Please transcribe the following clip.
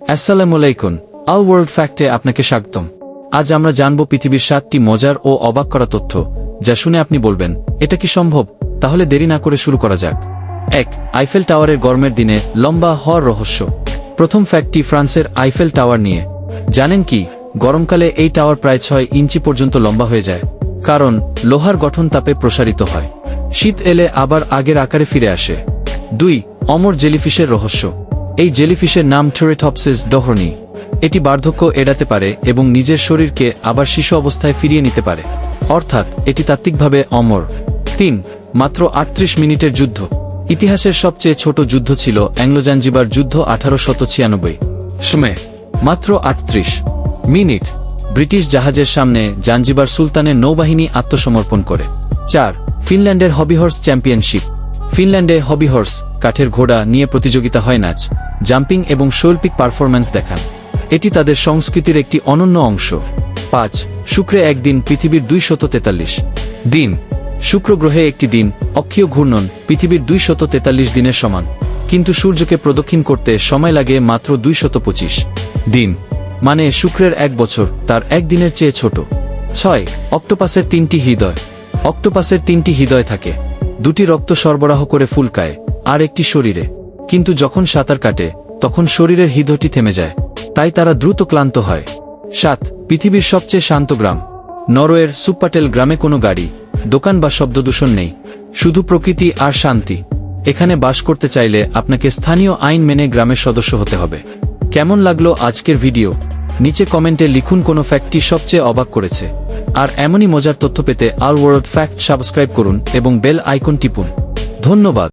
আসসালামু আলাইকুম। আল ওয়ার্ল্ড ফ্যাক্টে আপনাকে স্বাগতম। আজ আমরা জানব পৃথিবীর সাতটি মজার ও অবাক করা তথ্য, যা শুনে আপনি বলবেন, এটা কি সম্ভব? তাহলে দেরি না করে শুরু করা যাক। এক, আইফেল টাওয়ারের গরমের দিনে লম্বা হওয়ার রহস্য। প্রথম ফ্যাক্টটি ফ্রান্সের আইফেল টাওয়ার নিয়ে। জানেন কি, গরমকালে এই টাওয়ার প্রায় ছয় ইঞ্চি পর্যন্ত লম্বা হয়ে যায়, কারণ লোহার গঠন তাপে প্রসারিত হয়। শীত এলে আবার আগের আকারে ফিরে আসে। দুই, অমর জেলিফিশের রহস্য। এই জেলিফিশের নাম টেরেথপসিস ডহরনি এটি বার্ধক্য এড়াতে পারে এবং নিজের শরীরকে আবার শিশু অবস্থায় ফিরিয়ে নিতে পারে। অর্থাৎ, এটি তাত্ত্বিকভাবে অমর। তিন, মাত্র আটত্রিশ মিনিটের যুদ্ধ। ইতিহাসের সবচেয়ে ছোট যুদ্ধ ছিল অ্যাংলোজানজিবার যুদ্ধ আঠারো শত ছিয়ানব্বই। সময়, মাত্র আটত্রিশ মিনিট। ব্রিটিশ জাহাজের সামনে জাঞ্জিবার সুলতানের নৌবাহিনী আত্মসমর্পণ করে। চার, ফিনল্যান্ডের হবিহর্স চ্যাম্পিয়নশিপ। ফিনল্যান্ডে হবিহর্স কাঠের ঘোড়া নিয়ে প্রতিযোগিতা হয় নাচ, জাম্পিং এবং শৈল্পিক পারফরম্যান্স দেখান। এটি তাদের সংস্কৃতির একটি অনন্য অংশ। পাঁচ, শুক্রে একদিন পৃথিবীর দুইশত তেতাল্লিশ দিন শুক্র গ্রহে একটি দিন, অক্ষীয় ঘূর্ণন, পৃথিবীর দুইশত তেতাল্লিশ দিনের সমান। কিন্তু সূর্যকে প্রদক্ষিণ করতে সময় লাগে মাত্র দুইশত পঁচিশ দিন মানে শুক্রের এক বছর, তার এক দিনের চেয়ে ছোট। ছয়, অক্টোপাসের তিনটি হৃদয়। অক্টোপাসের তিনটি হৃদয় থাকে। দুটি রক্ত সরবরাহ করে ফুলকায়, আর একটি শরীরে। কিন্তু যখন সাঁতার কাটে, তখন শরীরের হৃদয়টি থেমে যায়। তাই তারা দ্রুত ক্লান্ত হয়। সাত, পৃথিবীর সবচেয়ে শান্ত গ্রাম। নরওয়ের সুপাটেল গ্রামে কোনো গাড়ি, দোকান বা শব্দদূষণ নেই। শুধু প্রকৃতি আর শান্তি। এখানে বাস করতে চাইলে আপনাকে স্থানীয় আইন মেনে গ্রামের সদস্য হতে হবে। কেমন লাগল আজকের ভিডিও? নিচে কমেন্টে লিখুন কোন ফ্যাক্টটি সবচেয়ে অবাক করেছে। আর এমনই মজার তথ্য পেতে আল ওয়ার্ল্ড ফ্যাক্ট সাবস্ক্রাইব করুন এবং বেল আইকন টিপুন। ধন্যবাদ।